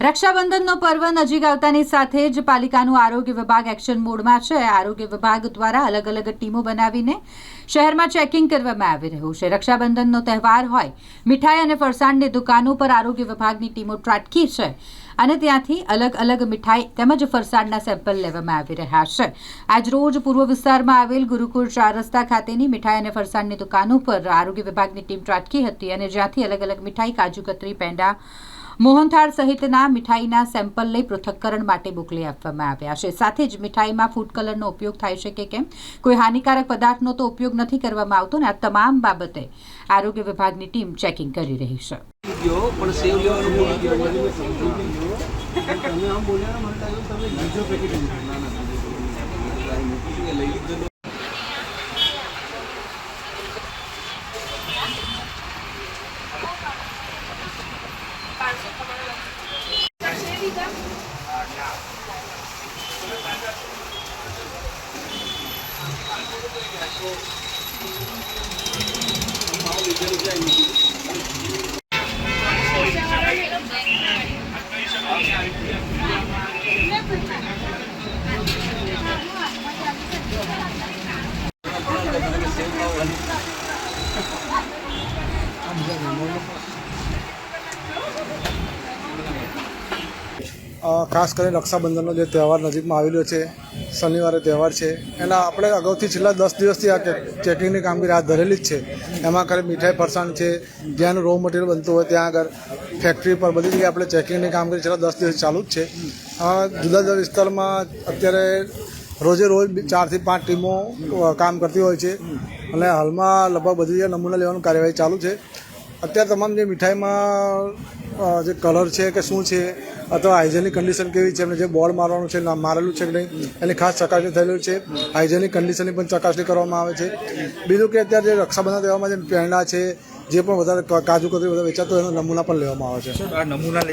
રક્ષાબંધનનો પર્વ નજીક આવતાની સાથે જ પાલિકાનું આરોગ્ય વિભાગ એક્શન મોડમાં છે. આરોગ્ય વિભાગ દ્વારા અલગ અલગ ટીમો બનાવીને શહેરમાં ચેકિંગ કરવામાં આવી રહ્યું છે. રક્ષાબંધનનો તહેવાર હોય, મીઠાઈ અને ફરસાણની દુકાનો પર આરોગ્ય વિભાગની ટીમો ત્રાટકી છે અને ત્યાંથી અલગ અલગ મીઠાઈ તેમજ ફરસાણના સેમ્પલ લેવામાં આવી રહ્યા છે. આજરોજ પૂર્વ વિસ્તારમાં આવેલ ગુરુકુળ ચાર રસ્તા ખાતેની મીઠાઈ અને ફરસાણની દુકાનો પર આરોગ્ય વિભાગની ટીમ ત્રાટકી હતી અને જ્યાંથી અલગ અલગ મીઠાઈ, કાજુ, કતરી, પેંડા મોહનથાળ સહિતના મીઠાઈના સેમ્પલ લઈ પૃથક્કરણ માટે મોકલી આપવામાં આવ્યા છે સાથે જ મીઠાઈમાં ફૂડ કલરનો ઉપયોગ થાય છે કે કેમ કોઈ હાનિકારક પદાર્થનો તો ઉપયોગ નથી કરવામાં આવતો ને આ તમામ બાબતે આરોગ્ય વિભાગની ટીમ ચેકિંગ કરી રહી છે તમે આમ બોલ્યા મને લાગ્યું તમે બીજો પેકેટ લઈ ના લઈ લીધેલું અ, ખાસ કરીને રક્ષાબંધનનો જે તહેવાર નજીકમાં આવેલો છે, શનિવારે તહેવાર છે, એના આપણે અગાઉથી છેલ્લા દસ દિવસથી આ ચેકિંગની કામગીરી હાથ ધરેલી જ છે. એમાં ખાલી મીઠાઈ ફરસાણ છે, જ્યાંનું રો મટીરિયલ બનતું હોય ત્યાં આગળ ફેક્ટરી પર બધી જગ્યાએ આપણે ચેકિંગની કામગીરી છેલ્લા દસ દિવસ ચાલુ જ છે. જુદા જુદા વિસ્તારમાં અત્યારે રોજે રોજ ચારથી પાંચ ટીમો કામ કરતી હોય છે. અને હાલમાં લગભગ બધી જગ્યાએ નમૂના લેવાનું કાર્યવાહી ચાલુ છે. અત્યારે તમામ જે મીઠાઈમાં જે કલર છે કે શું છે, અથવા હાઇજેનિક કન્ડિશન કેવી છે, એમને જે બોર્ડ મારવાનું છે મારેલું છે કે નહીં, એની ખાસ ચકાસણી થયેલું છે. હાઇજેનિક કન્ડિશનની પણ ચકાસણી કરવામાં આવે છે. બીજું કે અત્યારે જે રક્ષાબંધન તહેવારમાં જે પેંડા છે, જે પણ વધારે કાજુ કતરી બધા વેચાતો એનો નમૂના પણ લેવામાં આવે છે. આ નમૂના